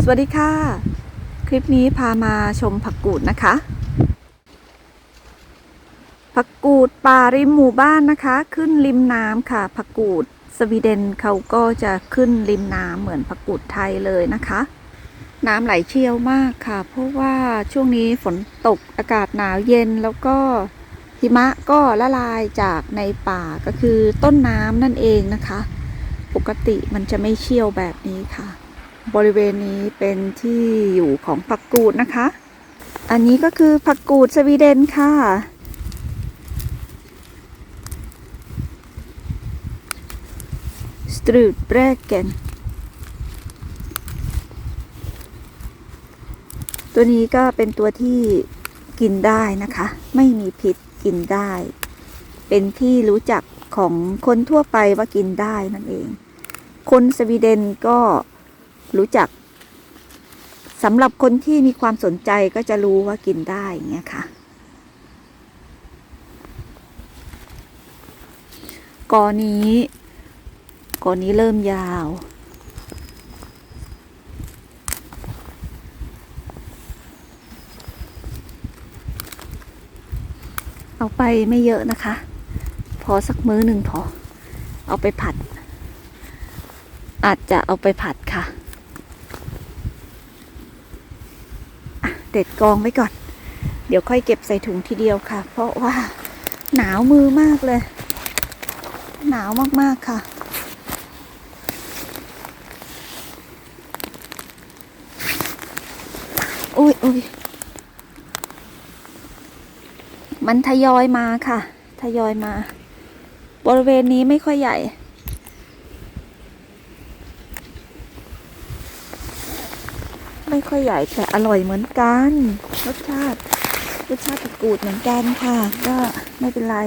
สวัสดีค่ะ คลิปนี้พามาชมผักกูดนะคะ ผักกูดป่าริมหมู่บ้านนะคะ ขึ้นริมน้ำค่ะ ผักกูดสวีเดนเขาก็จะขึ้นริมน้ำเหมือนผักกูดไทยเลยนะคะ น้ำไหลเชี่ยวมากค่ะ เพราะว่าช่วงนี้ฝนตกอากาศหนาวเย็นแล้วก็หิมะก็ละลายจากในป่าก็คือต้นน้ำนั่นเองนะคะ ปกติมันจะไม่เชี่ยวแบบนี้ค่ะ บริเวณนี้เป็นที่อยู่ของผักกูดนะคะ อันนี้ก็คือผักกูดสวีเดนค่ะ สตรูดแบรกเกนตัวนี้ก็เป็นตัวที่กินได้นะคะ ไม่มีพิษกินได้ เป็นที่รู้จักของคนทั่วไปว่ากินได้นั่นเอง คนสวีเดนก็ รู้จักสำหรับคนที่มีความสนใจก็จะรู้ว่ากินได้อย่างเงี้ยค่ะ กอนี้กอนี้เริ่มยาว เอาไปไม่เยอะนะคะ พอสักมื้อหนึ่งพอ เอาไปผัด อาจจะเอาไปผัดค่ะอะ เด็ดกองไว้ก่อน เดี๋ยวค่อยเก็บใส่ถุงทีเดียวค่ะ เพราะว่าหนาวมือมากเลย หนาวมากๆค่ะ อุ้ยอุ้ยมันทยอยมาค่ะ ทยอยมา บริเวณนี้ไม่ค่อยใหญ่ ไม่ ค่อยใหญ่แต่อร่อยเหมือนกัน รสชาติรสชาติตะกรูดเหมือนกันค่ะ ก็ไม่เป็นไร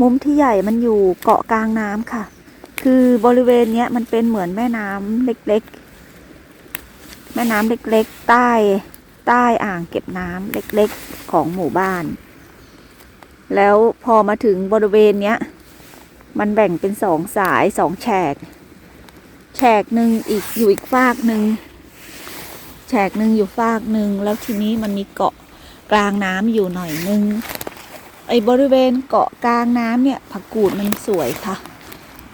มุมที่ใหญ่มันอยู่เกาะกลางน้ำค่ะ คือบริเวณเนี้ยมันเป็นเหมือนแม่น้ำเล็กๆ แม่น้ำเล็กๆ ใต้ใต้อ่างเก็บน้ำเล็กๆของหมู่บ้าน แล้วพอมาถึงบริเวณเนี้ย มันแบ่งเป็นสองสายสองแฉก แฉกหนึ่งอีกอยู่อีกฟากหนึ่ง แฉกหนึ่งอยู่ฟากหนึ่งแล้วทีนี้มันมีเกาะกลางน้ำอยู่หน่อยนึงไอ้บริเวณเกาะกลางน้ำเนี่ยผักกูดมันสวยค่ะ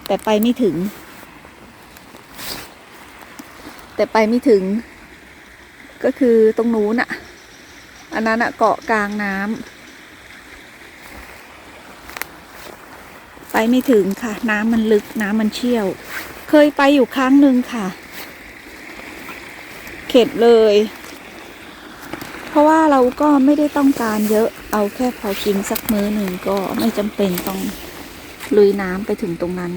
แต่ไปไม่ถึง แต่ไปไม่ถึง ก็คือตรงนู้นอะอันนั้นอะเกาะกลางน้ำไปไม่ถึงค่ะ น้ำมันลึกน้ำมันเชี่ยว เคยไปอยู่ครั้งหนึ่งค่ะ เข็ดเลย เพราะว่าเราก็ไม่ได้ต้องการเยอะเอาแค่พอกินสักมื้อหนึ่งก็ไม่จำเป็นต้องลุยน้ำไปถึงตรงนั้น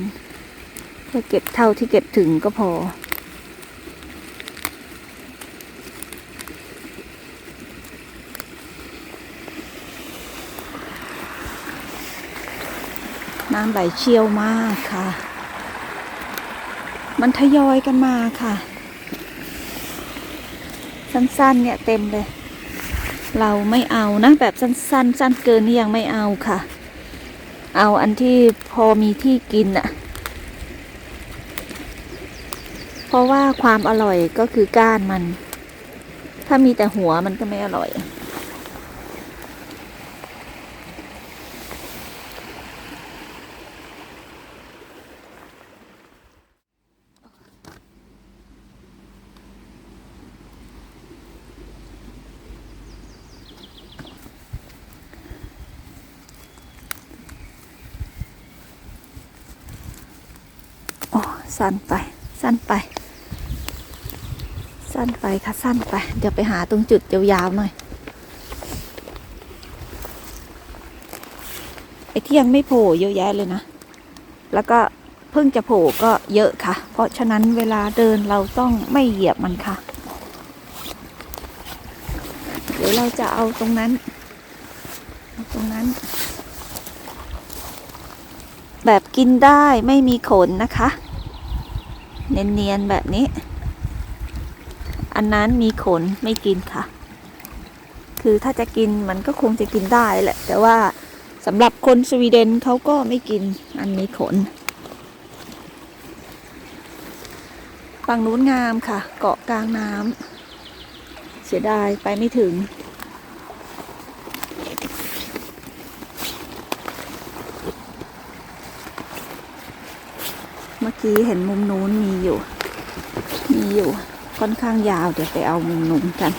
แค่เก็บเท่าที่เก็บถึงก็พอ น้ำไหลเชี่ยวมากค่ะ มันทยอยกันมาค่ะ สั้นๆ เนี่ยเต็มเลย เราไม่เอานะแบบสั้นๆ สั้นเกินนี่ยังไม่เอาค่ะ เอาอันที่พอมีที่กินอะเพราะว่าความอร่อยก็คือก้านมัน ถ้ามีแต่หัวมันก็ไม่อร่อย สั้นไป สั้นไป สั้นไปค่ะ สั้นไป เดี๋ยวไปหาตรงจุดยาวๆหน่อย ไอ้ที่ยังไม่โผล่เยอะแยะเลยนะ แล้วก็เพิ่งจะโผล่ก็เยอะค่ะ เพราะฉะนั้นเวลาเดินเราต้องไม่เหยียบมันค่ะ เดี๋ยวเราจะเอาตรงนั้น ตรงนั้นแบบกินได้ไม่มีขนนะคะ เนียนๆแบบนี้ อันนั้นมีขนไม่กินค่ะ คือถ้าจะกินมันก็คงจะกินได้แหละ แต่ว่าสำหรับคนสวีเดนเขาก็ไม่กินอันมีขนฝั่งนู้นงามค่ะ เกาะกลางน้ำเสียดายไปไม่ถึง เมื่อกี้เห็นมุมนู้นมีอยู่ มีอยู่ค่อนข้างยาว เดี๋ยวไปเอามุมนู้นกัน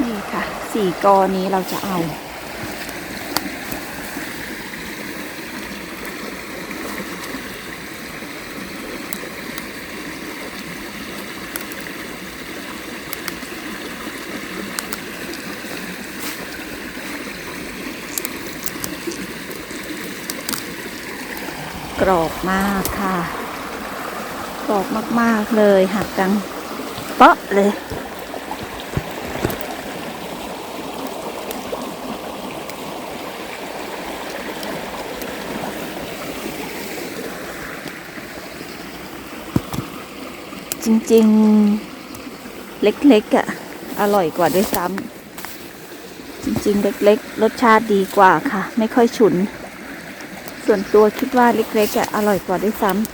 นี่ค่ะสี่กอนี้เราจะเอา กรอบมากค่ะ กรอบมากๆเลยหักดังเปาะเลย จริงๆ เล็กๆอะ อร่อยกว่าด้วยซ้ำจริงๆ เล็กๆ รสชาติดีกว่าค่ะ ไม่ค่อยฉุน ส่วนตัวคิดว่าเล็กๆอะอร่อยกว่าด้วยซ้ำ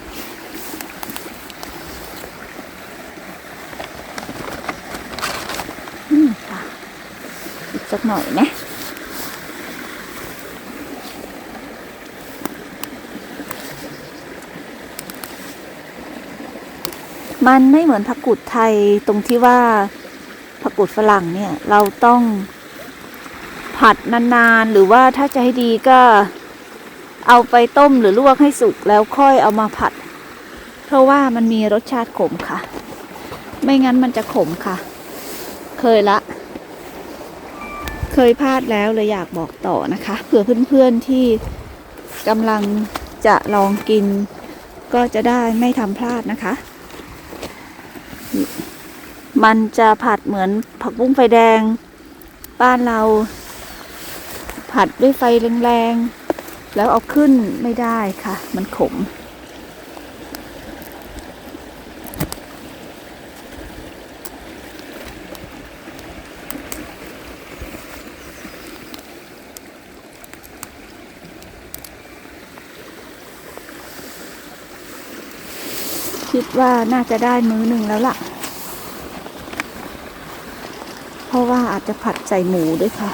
อืมค่ะอีกสักหน่อยนะมันไม่เหมือนผักกุดไทยตรงที่ว่าผักกุดฝรั่งเนี่ย เราต้องผัดนานๆ หรือว่าถ้าจะให้ดีก็ เอาไปต้มหรือลวกให้สุกแล้วค่อยเอามาผัด เพราะว่ามันมีรสชาติขมค่ะ ไม่งั้นมันจะขมค่ะ เคยละ เคยพลาดแล้วเลยอยากบอกต่อนะคะเผื่อเพื่อนๆที่กำลังจะลองกิน ก็จะได้ไม่ทำพลาดนะคะ มันจะผัดเหมือนผักบุ้งไฟแดง บ้านเรา ผัดด้วยไฟแรงๆ แล้วเอาขึ้นไม่ได้ค่ะ มันขม คิดว่าน่าจะได้มื้อหนึ่งแล้วล่ะ เพราะว่าอาจจะผัดใส่หมูด้วยค่ะ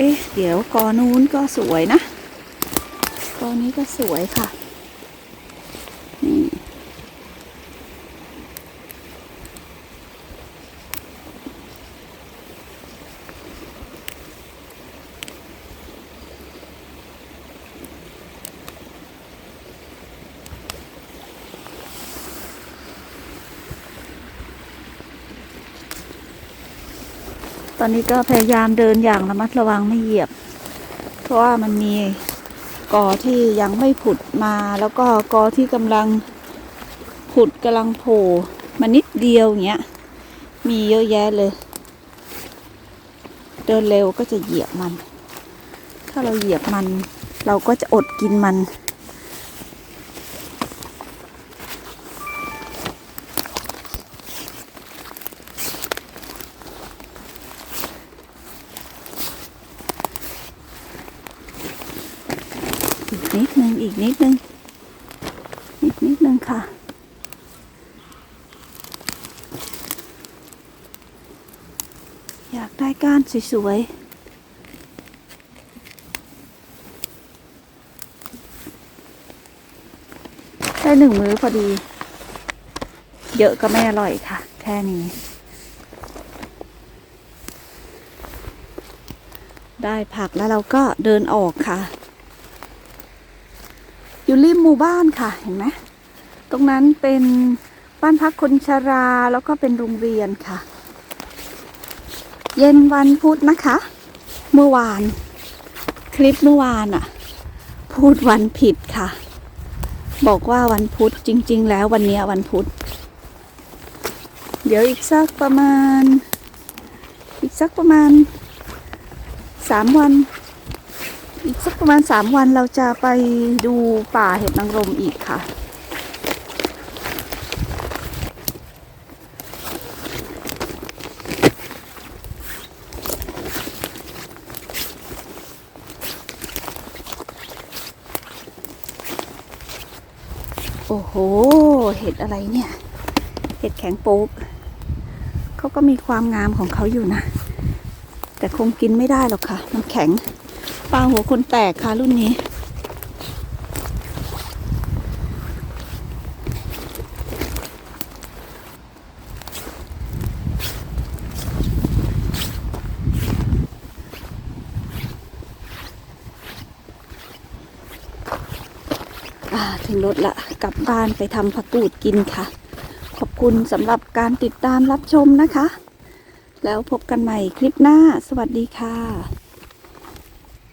เอ๊ะ เดี๋ยวกอนู้นก็สวยนะ กอนี้ก็สวยค่ะ ตอนนี้ก็พยายามเดินอย่างระมัดระวังไม่เหยียบ เพราะว่ามันมีกอที่ยังไม่ผุดมา แล้วก็กอที่กำลังผุดกำลังโผล่มานิดเดียวอย่างเงี้ย มีเยอะแยะเลย เดินเร็วก็จะเหยียบมัน ถ้าเราเหยียบมัน เราก็จะอดกินมัน นิดนึง อีกนิดนึง อีกนิดนึงค่ะ อยากได้ก้านสวยๆได้หนึ่งมื้อพอดี เยอะก็ไม่อร่อยค่ะ แค่นี้ ได้ผักแล้วเราก็เดินออกค่ะ อยู่ริมหมู่บ้านค่ะเห็นไหมตรงนั้นเป็นบ้านพักคนชราแล้วก็เป็นโรงเรียนค่ะ เย็นวันพุธนะคะ เมื่อวาน คลิปเมื่อวานอะพูดวันผิดค่ะ บอกว่าวันพุธจริง ๆ แล้ววันนี้วันพุธเดี๋ยวอีกสักประมาณ อีกสักประมาณสามวัน สักประมาณสามวันเราจะไปดูป่าเห็ดนางรมอีกค่ะ โอ้โห เห็ดอะไรเนี่ย เห็ดแข็งโป๊กเขาก็มีความงามของเขาอยู่นะ แต่คงกินไม่ได้หรอกค่ะ มันแข็ง ปลาหัวคนแตกค่ะรุ่นนี้ ถึงรถละ กลับบ้านไปทำผักกูดกินค่ะ ขอบคุณสำหรับการติดตามรับชมนะคะ แล้วพบกันใหม่คลิปหน้า สวัสดีค่ะ